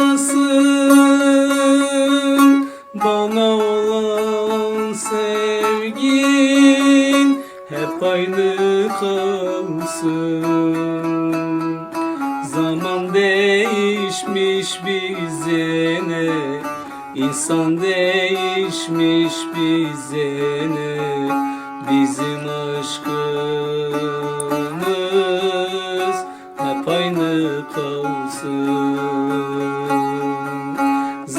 kavuşmasın Bana olan sevgin hep aynı kalsın. Zaman değişmiş bize ne? İnsan değişmiş bize ne? Bizim aşkımız hep aynı kalsın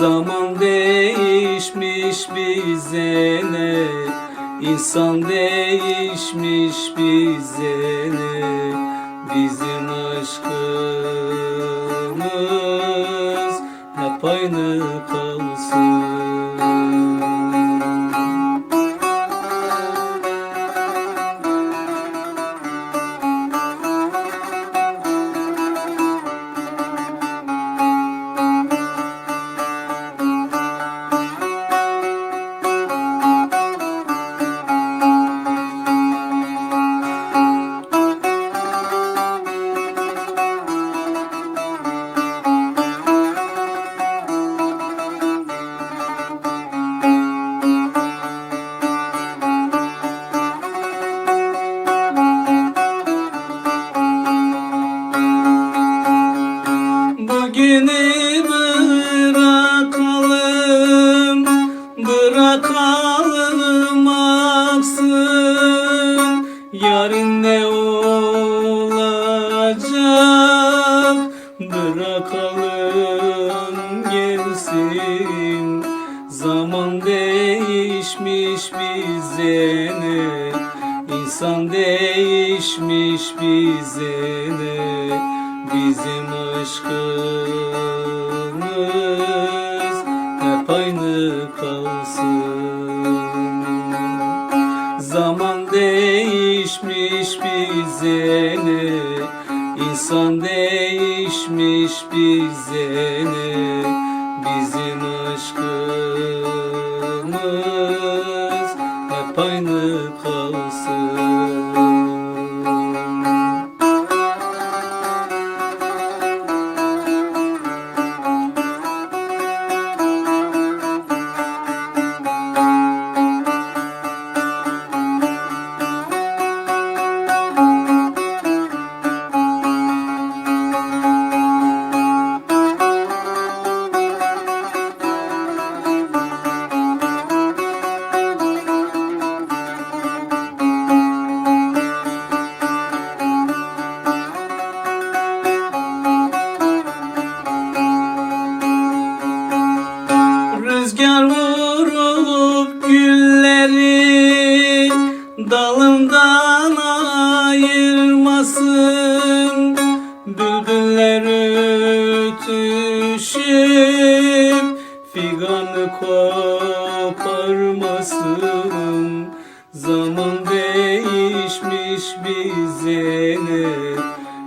Zaman değişmiş bize ne? İnsan değişmiş bize ne? Bizim aşkımız hep aynı kalsın bırakalım aksın Yarın ne olacak, bırakalım gelsin Zaman değişmiş bize ne, insan değişmiş bize ne? Bizim aşkımız hep aynı kalsın değişmiş bize ne İnsan değişmiş bize ne Bizim aşkımız hep aynı Rüzgar vurup gülleri dalımdan ayırmasın. Bülbüller ötüşüp figanı koparmasın. Zaman değişmiş bize ne?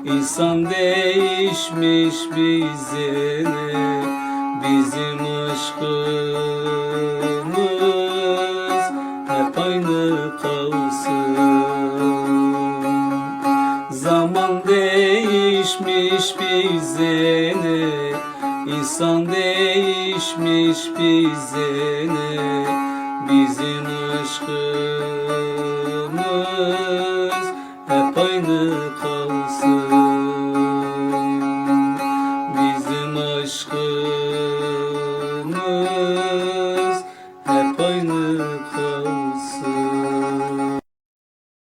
İnsan değişmiş bize ne Bizim aşkımız hep aynı kalsın. Zaman değişmiş bize ne? İnsan değişmiş bize ne? Bizim aşkımız hep aynı kalsın. Bizim aşkım